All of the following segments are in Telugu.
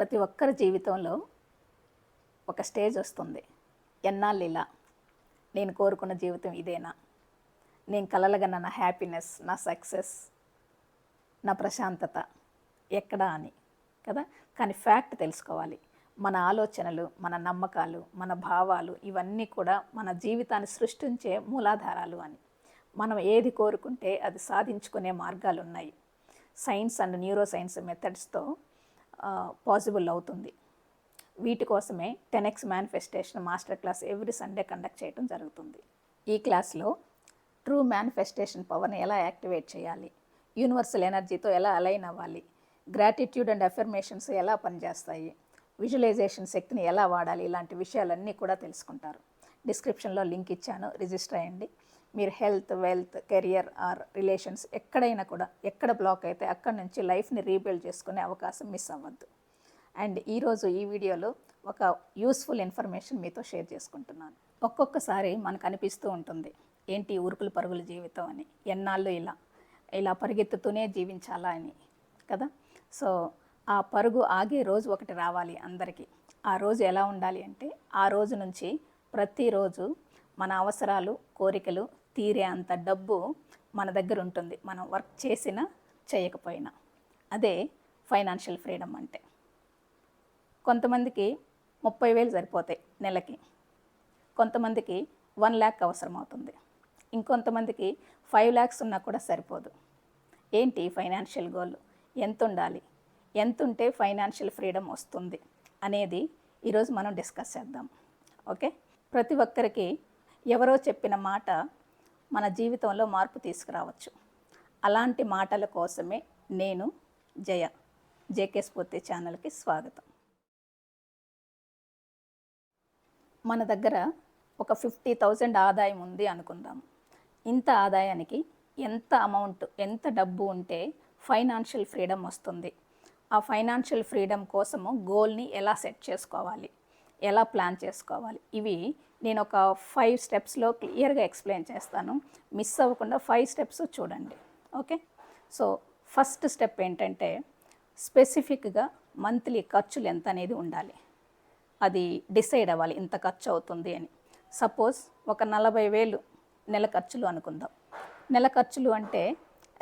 ప్రతి ఒక్కరి జీవితంలో ఒక స్టేజ్ వస్తుంది. ఎన్నాళ్ళు ఇలా నేను కోరుకున్న జీవితం ఇదేనా? నేను కలలగన్న నా హ్యాపీనెస్ నా సక్సెస్ నా ప్రశాంతత ఎక్కడా అని కదా? కానీ ఫ్యాక్ట్ తెలుసుకోవాలి. మన ఆలోచనలు మన నమ్మకాలు మన భావాలు ఇవన్నీ కూడా మన జీవితాన్ని సృష్టించే మూలాధారాలు అని. మనం ఏది కోరుకుంటే అది సాధించుకునే మార్గాలు ఉన్నాయి సైన్స్ అండ్ న్యూరో సైన్స్ మెథడ్స్తో పాసిబుల్ అవుతుంది. వీటి కోసమే ten X manifestation master class every Sunday conduct చేయడం జరుగుతుంది. ఈ క్లాస్లో ట్రూ మేనిఫెస్టేషన్ పవర్ని ఎలా యాక్టివేట్ చేయాలి? యూనివర్సల్ ఎనర్జీతో ఎలా అలైన్ అవ్వాలి? గ్రాటిట్యూడ్ అండ్ అఫర్మేషన్స్ ఎలా పనిచేస్తాయి? విజువలైజేషన్ శక్తిని ఎలా వాడాలి? ఇలాంటి విషయాలన్నీ కూడా తెలుసుకుంటారు. డిస్క్రిప్షన్లో లింక్ ఇచ్చాను. రిజిస్టర్ అయ్యండి. మీరు health wealth career or relations ఎక్కడైనా కూడా ఎక్కడ బ్లాక్ అయితే అక్కడ నుంచి లైఫ్ని రీబిల్డ్ చేసుకునే అవకాశం మిస్ అవ్వద్దు. అండ్ ఈరోజు ఈ వీడియోలో ఒక యూస్ఫుల్ ఇన్ఫర్మేషన్ మీతో షేర్ చేసుకుంటున్నాను. ఒక్కొక్కసారి మనకు అనిపిస్తూ ఉంటుంది ఏంటి ఉరుకులు పరుగుల జీవితం అని? ఎన్నాళ్ళు ఇలా ఇలా పరిగెత్తుతూనే జీవించాలా అని? కదా? సో ఆ పరుగు ఆగే రోజు ఒకటి రావాలి అందరికీ. ఆ రోజు ఎలా ఉండాలి అంటే ఆ రోజు నుంచి ప్రతిరోజు మన అవసరాలు కోరికలు తీరే అంత డబ్బు మన దగ్గర ఉంటుంది. మనం వర్క్ చేసినా చేయకపోయినా. అదే ఫైనాన్షియల్ ఫ్రీడమ్ అంటే. కొంతమందికి ముప్పై వేలు సరిపోతాయి నెలకి. కొంతమందికి వన్ ల్యాక్ అవసరం అవుతుంది ఇంకొంతమందికి ఫైవ్ ల్యాక్స్ ఉన్నా కూడా సరిపోదు. ఏంటి ఫైనాన్షియల్ గోల్? ఎంత ఉండాలి ఎంత ఉంటే ఫైనాన్షియల్ ఫ్రీడమ్ వస్తుంది? అనేది ఈరోజు మనం డిస్కస్ చేద్దాం. ఓకే? ప్రతి ఒక్కరికి ఎవరో చెప్పిన మాట మన జీవితంలో మార్పు తీసుకురావచ్చు. అలాంటి మాటల కోసమే నేను జయ జేకే స్ఫూర్తి ఛానల్కి స్వాగతం. మన దగ్గర ఒక ఫిఫ్టీ థౌజండ్ ఆదాయం ఉంది అనుకుందాం. ఇంత ఆదాయానికి ఎంత అమౌంట్ ఎంత డబ్బు ఉంటే ఫైనాన్షియల్ ఫ్రీడమ్ వస్తుంది. ఆ ఫైనాన్షియల్ ఫ్రీడమ్ కోసము గోల్ని ఎలా సెట్ చేసుకోవాలి? ఎలా ప్లాన్ చేసుకోవాలి? ఇవి నేను ఒక ఫైవ్ స్టెప్స్లో క్లియర్గా ఎక్స్ప్లెయిన్ చేస్తాను. మిస్ అవ్వకుండా ఫైవ్ స్టెప్స్ చూడండి. ఓకే సో ఫస్ట్ స్టెప్ ఏంటంటే స్పెసిఫిక్గా మంత్లీ ఖర్చులు ఎంత అనేది ఉండాలి. అది డిసైడ్ అవ్వాలి ఇంత ఖర్చు అవుతుంది అని. సపోజ్ ఒక నలభై వేలు నెల ఖర్చులు అనుకుందాం. నెల ఖర్చులు అంటే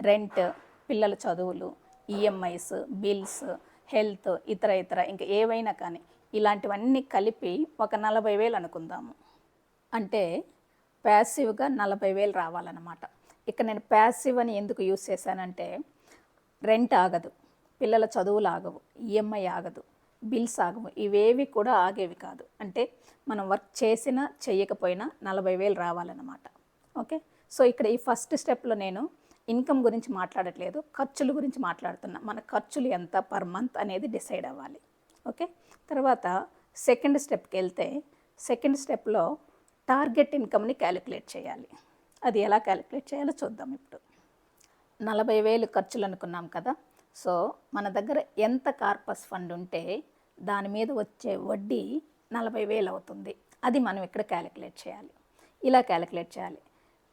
రెంట్ పిల్లల చదువులు ఈఎంఐస్ బిల్స్ హెల్త్ ఇతర ఇతర ఇంకా ఏవైనా కానీ ఇలాంటివన్నీ కలిపి ఒక నలభై వేలు అనుకుందాము. అంటే ప్యాసివ్గా నలభై వేలు రావాలన్నమాట. ఇక్కడ నేను ప్యాసివ్ అని ఎందుకు యూస్ చేశానంటే రెంట్ ఆగదు. పిల్లల చదువులు ఆగవు. ఈఎంఐ ఆగదు. బిల్స్ ఆగవు. ఇవేవి కూడా ఆగేవి కాదు. అంటే మనం వర్క్ చేసినా చేయకపోయినా నలభై వేలు రావాలన్నమాట. ఓకే? సో ఇక్కడ ఈ ఫస్ట్ స్టెప్లో నేను ఇన్కమ్ గురించి మాట్లాడట్లేదు. ఖర్చుల గురించి మాట్లాడుతున్నా. మన ఖర్చులు ఎంత పర్ మంత్ అనేది డిసైడ్ అవ్వాలి. ఓకే? తర్వాత సెకండ్ స్టెప్కి వెళ్తే సెకండ్ స్టెప్లో టార్గెట్ ఇన్కమ్ని క్యాలిక్యులేట్ చేయాలి. అది ఎలా క్యాలిక్యులేట్ చేయాలో చూద్దాం ఇప్పుడు. నలభై వేలు ఖర్చులు అనుకున్నాం కదా. సో మన దగ్గర ఎంత కార్పస్ ఫండ్ ఉంటే దాని మీద వచ్చే వడ్డీ నలభై వేలు అవుతుంది. అది మనం ఇక్కడ క్యాలిక్యులేట్ చేయాలి. ఇలా క్యాలిక్యులేట్ చేయాలి.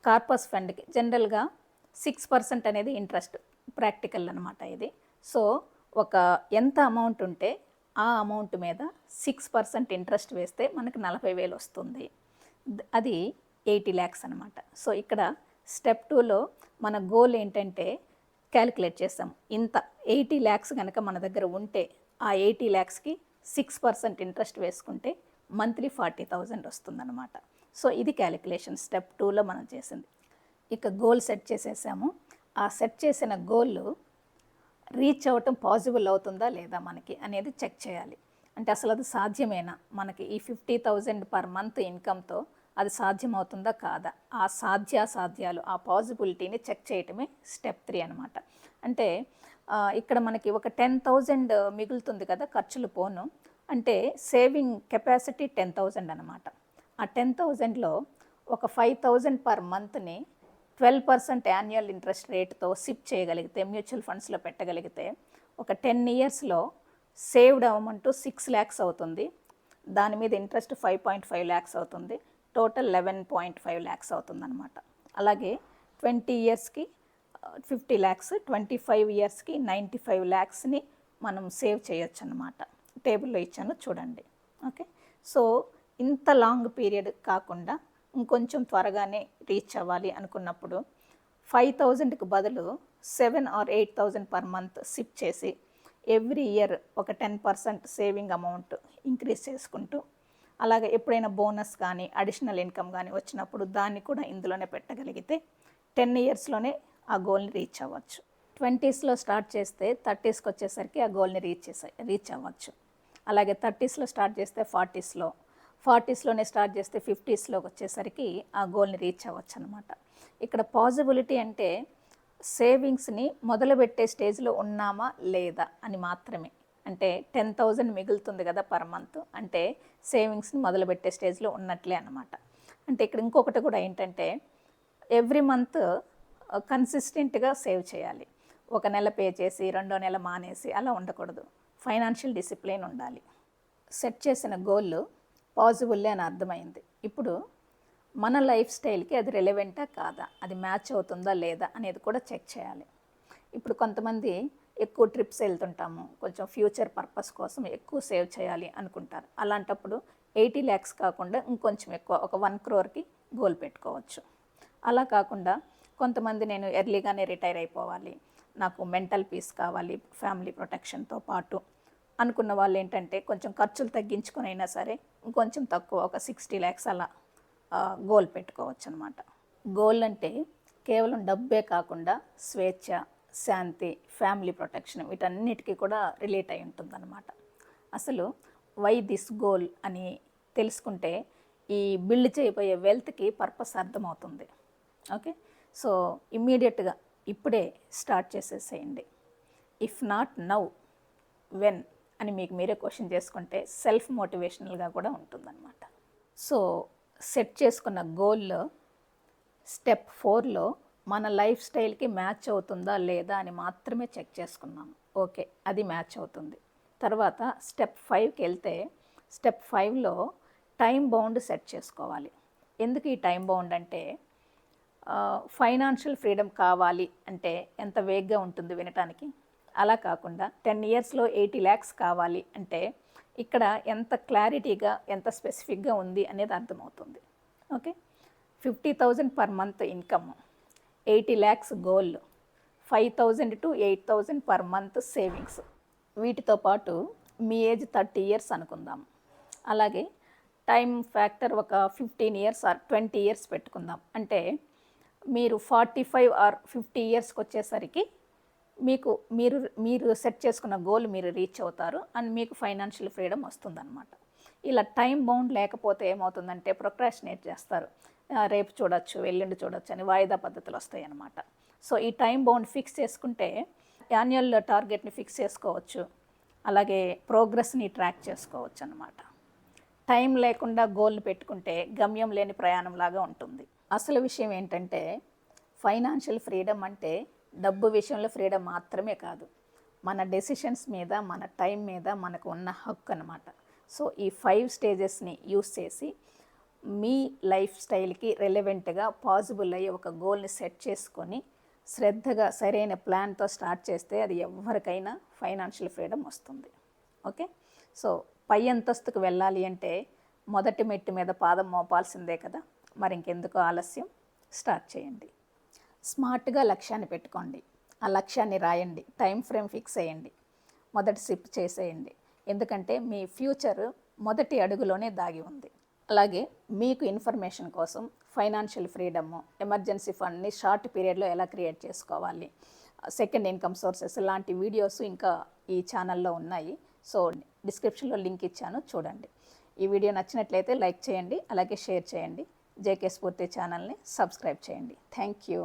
కార్పస్ ఫండ్కి జనరల్గా సిక్స్ పర్సెంట్ అనేది ఇంట్రెస్ట్ ప్రాక్టికల్ అనమాట ఇది. సో ఒక ఎంత అమౌంట్ ఉంటే ఆ అమౌంట్ మీద సిక్స్ పర్సెంట్ ఇంట్రెస్ట్ వేస్తే మనకు నలభై వేలు వస్తుంది. అది ఎయిటీ ల్యాక్స్ అనమాట సో ఇక్కడ స్టెప్ టూలో మన గోల్ ఏంటంటే క్యాలిక్యులేట్ చేస్తాం. ఇంత ఎయిటీ ల్యాక్స్ కనుక మన దగ్గర ఉంటే ఆ ఎయిటీ ల్యాక్స్కి సిక్స్ పర్సెంట్ ఇంట్రెస్ట్ వేసుకుంటే మంత్లీ ఫార్టీ థౌజండ్ వస్తుందన్నమాట. సో ఇది క్యాలిక్యులేషన్ స్టెప్ టూలో మనం చేసింది. ఇక గోల్ సెట్ చేసేసాము. ఆ సెట్ చేసిన గోల్ రీచ్ అవ్వటం పాసిబుల్ అవుతుందా లేదా మనకి అనేది చెక్ చేయాలి. అంటే అసలు అది సాధ్యమేనా? మనకి ఈ ఫిఫ్టీ థౌజండ్ పర్ మంత్ ఇన్కమ్తో అది సాధ్యమవుతుందా కాదా? ఆ సాధ్యాసాధ్యాలు ఆ పాజిబిలిటీని చెక్ చేయటమే స్టెప్ త్రీ అనమాట అంటే ఇక్కడ మనకి ఒక టెన్ థౌజండ్ మిగులుతుంది కదా ఖర్చులు పోను. అంటే సేవింగ్ కెపాసిటీ టెన్ థౌజండ్ అనమాట ఆ టెన్ థౌజండ్లో ఒక ఫైవ్ థౌజండ్ పర్ మంత్ని ట్వెల్వ్ పర్సెంట్ యాన్యువల్ ఇంట్రెస్ట్ రేట్తో సిప్ చేయగలిగితే మ్యూచువల్ ఫండ్స్లో పెట్టగలిగితే ఒక టెన్ ఇయర్స్లో సేవ్డ్ అమౌంట్ సిక్స్ ల్యాక్స్ అవుతుంది. దాని మీద interest five point five lakhs అవుతుంది. Total eleven point five lakhs అవుతుందన్నమాట. అలాగే ట్వంటీ ఇయర్స్కి ఫిఫ్టీ ల్యాక్స్ ట్వంటీ ఫైవ్ ఇయర్స్కి నైంటీ ఫైవ్ ల్యాక్స్ని మనం సేవ్ చేయొచ్చు అనమాట టేబుల్లో ఇచ్చాను చూడండి. ఓకే? సో ఇంత లాంగ్ పీరియడ్ కాకుండా ఇంకొంచెం త్వరగానే రీచ్ అవ్వాలి అనుకున్నప్పుడు ఫైవ్ థౌజండ్కి బదులు seven or eight thousand per month SIP చేసి ఎవ్రీ ఇయర్ ఒక ten percent saving amount increase చేసుకుంటూ అలాగే ఎప్పుడైనా బోనస్ కానీ అడిషనల్ ఇన్కమ్ కానీ వచ్చినప్పుడు దాన్ని కూడా ఇందులోనే పెట్టగలిగితే టెన్ ఇయర్స్లోనే ఆ గోల్ని రీచ్ అవ్వచ్చు. ట్వంటీస్లో స్టార్ట్ చేస్తే థర్టీస్కి వచ్చేసరికి ఆ గోల్ని రీచ్ చేసే రీచ్ అవ్వచ్చు. అలాగే థర్టీస్లో స్టార్ట్ చేస్తే ఫార్టీస్లో ఫార్టీస్లోనే స్టార్ట్ చేస్తే ఫిఫ్టీస్లోకి వచ్చేసరికి ఆ గోల్ని రీచ్ అవ్వచ్చు అనమాట ఇక్కడ పాజిబిలిటీ అంటే సేవింగ్స్ని మొదలుపెట్టే స్టేజ్లో ఉన్నామా లేదా అని మాత్రమే. అంటే టెన్ థౌజండ్ మిగులుతుంది కదా పర్ మంత్. అంటే సేవింగ్స్ని మొదలుపెట్టే స్టేజ్లో ఉన్నట్లే అనమాట అంటే ఇక్కడ ఇంకొకటి కూడా ఏంటంటే ఎవ్రీ మంత్ కన్సిస్టెంట్గా సేవ్ చేయాలి. ఒక నెల పే చేసి రెండో నెల మానేసి అలా ఉండకూడదు. ఫైనాన్షియల్ డిసిప్లిన్ ఉండాలి. సెట్ చేసిన గోల్ పాజిబుల్లే అని అర్థమైంది. ఇప్పుడు మన లైఫ్ స్టైల్కి అది రిలవెంటా కాదా? అది మ్యాచ్ అవుతుందా లేదా అనేది కూడా చెక్ చేయాలి. ఇప్పుడు కొంతమంది ఎక్కువ ట్రిప్స్ వెళ్తుంటాము. కొంచెం ఫ్యూచర్ పర్పస్ కోసం ఎక్కువ సేవ్ చేయాలి అనుకుంటారు. అలాంటప్పుడు ఎయిటీ ల్యాక్స్ కాకుండా ఇంకొంచెం ఎక్కువ ఒక వన్ క్రోర్కి గోల్ పెట్టుకోవచ్చు. అలా కాకుండా కొంతమంది నేను ఎర్లీగానే రిటైర్ అయిపోవాలి నాకు మెంటల్ పీస్ కావాలి ఫ్యామిలీ ప్రొటెక్షన్తో పాటు అనుకున్న వాళ్ళు ఏంటంటే కొంచెం ఖర్చులు తగ్గించుకునైనా అయినా సరే ఇంకొంచెం తక్కువ ఒక సిక్స్టీ ల్యాక్స్ అలా గోల్ పెట్టుకోవచ్చు అనమాట గోల్ అంటే కేవలం డబ్బే కాకుండా స్వేచ్ఛ శాంతి ఫ్యామిలీ ప్రొటెక్షన్ వీటన్నిటికీ కూడా రిలేట్ అయి ఉంటుందన్నమాట. అసలు వై దిస్ గోల్ అని తెలుసుకుంటే ఈ బిల్డ్ చేయబోయే వెల్త్కి పర్పస్ అర్థమవుతుంది. ఓకే? సో ఇమ్మీడియట్గా ఇప్పుడే స్టార్ట్ చేసేసేయండి. ఇఫ్ నాట్ నౌ వెన్ అని మీకు మీరే క్వశ్చన్ చేసుకుంటే సెల్ఫ్ మోటివేషనల్గా కూడా ఉంటుందన్నమాట. సో సెట్ చేసుకున్న గోల్లో స్టెప్ ఫోర్లో మన లైఫ్ స్టైల్కి మ్యాచ్ అవుతుందా లేదా అని మాత్రమే చెక్ చేసుకున్నాము. ఓకే అది మ్యాచ్ అవుతుంది. తర్వాత స్టెప్ ఫైవ్కి వెళ్తే స్టెప్ ఫైవ్లో టైం బౌండ్ సెట్ చేసుకోవాలి. ఎందుకు ఈ టైం బౌండ్ అంటే ఫైనాన్షియల్ ఫ్రీడమ్ కావాలి అంటే ఎంత వేగ్గా ఉంటుంది వినటానికి? అలా కాకుండా టెన్ ఇయర్స్లో ఎయిటీ ల్యాక్స్ కావాలి అంటే ఇక్కడ ఎంత క్లారిటీగా ఎంత స్పెసిఫిక్గా ఉంది అనేది అర్థమవుతుంది. Okay fifty thousand per month income. Eighty lakhs goal five thousand to eight thousand per month savings. వీటితో పాటు మీ ఏజ్ థర్టీ ఇయర్స్ అనుకుందాం. అలాగే టైం ఫ్యాక్టర్ ఒక fifteen years or twenty years పెట్టుకుందాం. అంటే మీరు ఫార్టీ ఫైవ్ ఆర్ ఫిఫ్టీ ఇయర్స్కి వచ్చేసరికి మీకు మీరు మీరు సెట్ చేసుకున్న గోల్ మీరు రీచ్ అవుతారు అండ్ మీకు ఫైనాన్షియల్ ఫ్రీడమ్ వస్తుందన్నమాట. ఇలా టైం బౌండ్ లేకపోతే ఏమవుతుందంటే ప్రొక్రాషినేట్ చేస్తారు. రేపు చూడొచ్చు ఎల్లుండి చూడొచ్చు అని వాయిదా పద్ధతులు వస్తాయి అన్నమాట సో ఈ టైం బౌండ్ ఫిక్స్ చేసుకుంటే యాన్యువల్ టార్గెట్ని ఫిక్స్ చేసుకోవచ్చు అలాగే ప్రోగ్రెస్ని ట్రాక్ చేసుకోవచ్చు అనమాట టైం లేకుండా గోల్ని పెట్టుకుంటే గమ్యం లేని ప్రయాణం లాగా ఉంటుంది. అసలు విషయం ఏంటంటే ఫైనాన్షియల్ ఫ్రీడమ్ అంటే డబ్బు విషయంలో ఫ్రీడమ్ మాత్రమే కాదు మన డెసిషన్స్ మీద మన టైం మీద మనకు ఉన్న హక్కు అనమాట సో ఈ ఫైవ్ స్టేజెస్ని యూస్ చేసి మీ లైఫ్ స్టైల్కి రెలవెంట్గా పాసిబుల్ అయ్యే ఒక గోల్ని సెట్ చేసుకొని శ్రద్ధగా సరైన ప్లాన్తో స్టార్ట్ చేస్తే అది ఎవరికైనా ఫైనాన్షియల్ ఫ్రీడమ్ వస్తుంది. ఓకే సో పై అంతస్తుకు వెళ్ళాలి అంటే మొదటి మెట్టు మీద పాదం మోపాల్సిందే కదా? మరి ఇంకెందుకు ఆలస్యం? స్టార్ట్ చేయండి. స్మార్ట్గా లక్ష్యాన్ని పెట్టుకోండి. ఆ లక్ష్యాన్ని రాయండి. టైం ఫ్రేమ్ ఫిక్స్ చేయండి. మొదటి సిప్ చేసేయండి. ఎందుకంటే మీ ఫ్యూచర్ మొదటి అడుగులోనే దాగి ఉంది. అలాగే మీకు ఇన్ఫర్మేషన్ కోసం ఫైనాన్షియల్ ఫ్రీడమ్ ఎమర్జెన్సీ ఫండ్ని షార్ట్ పీరియడ్లో ఎలా క్రియేట్ చేసుకోవాలి సెకండ్ ఇన్కమ్ సోర్సెస్ లాంటి వీడియోస్ ఇంకా ఈ ఛానల్లో ఉన్నాయి. సో డిస్క్రిప్షన్లో లింక్ ఇచ్చాను చూడండి. ఈ వీడియో నచ్చినట్లయితే లైక్ చేయండి అలాగే షేర్ చేయండి. జేకే స్ఫూర్తి ఛానల్ని సబ్స్క్రైబ్ చేయండి. Thank you.